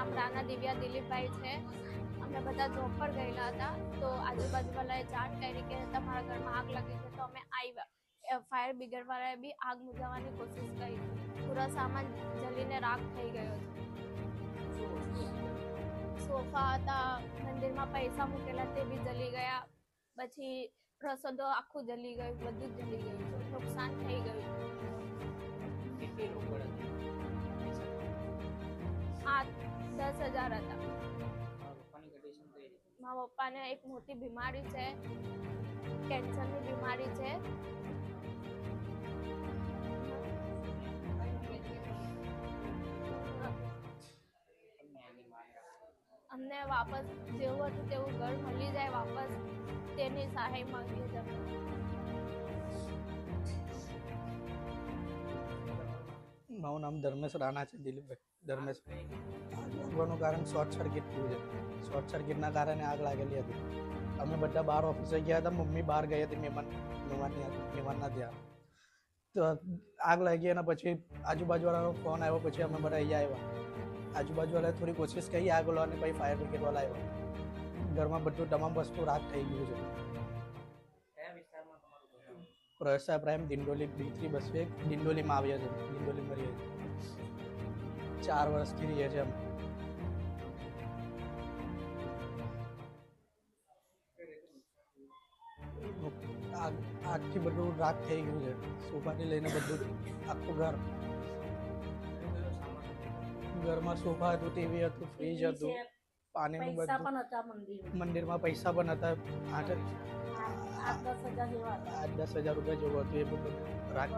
નામ રાના દિવ્યા દિલીપભાઈ છે. અમે બધા જોબ પર ગયેલા હતા. તો આજુબાજુવાળાએ જાણ કરી કે તમારા ઘરમાં આગ લાગી છે તો અમે આવ્યા ફાયર બ્રિગેડવાળાએ બી આગ બુઝાવવાની કોશિશ કરી. પૂરો સામાન જલીને રાખ થઈ ગયો છે. સોફા હતા મંદિરમાં પૈસા મૂકેલા તે બી જલી ગયા. પછી રસોડો આખું જલી ગયું બધું જ જલી ગયું. નુકસાન થઈ ગયું. આ દસ હજાર હતા. મારા પપ્પાને એક મોટી બીમારી છે કેન્સરની બીમારી છે. અમને વાપસ જેવું હતું તેવું ઘર મળી જાય વાપસ તેની સહાય માંગીએ છીએ મારું નામ ધર્મેશ રાણા છે દિલીપભાઈ. ધર્મેશ. લાગવાનું કારણ શોર્ટ સર્કિટ થયું છે. શોર્ટ સર્કિટના કારણે આગ લાગેલી હતી. અમે બધા બહાર ઓફિસે ગયા હતા. મમ્મી બહાર ગઈ હતી મહેમાન, મહેમાનની મહેમાનના ત્યાં તો આગ લાગી અને પછી આજુબાજુવાળાનો ફોન આવ્યો. પછી અમે બધા અહીંયા આવ્યા. આજુબાજુવાળાએ થોડી કોશિશ કરી આગ લાવવાની. પછી ફાયર બ્રિગેડવાળા આવ્યા. ઘરમાં બધું, તમામ વસ્તુ રાખ થઈ ગયું છે? પ્રસાદ પ્રાઇમ દિંડોલી બી થ્રી બસો એક દિંડોલીમાં આવ્યા છે. દિંડોલીમાં રહીએ છીએ. ચાર વર્ષથી રહીએ છીએ અમે. આગથી બધું રાખ થઈ ગયું છે. સોફાથી લઈને બધું આખું ઘર? ઘરમાં સોફા હતું ટીવી હતું ફ્રીજ હતું પાણીનું બધું. મંદિરમાં. પૈસા પણ હતા. આઠ આઠ દસ હજાર રૂપિયા જેવું હતું એ બધું રાખ.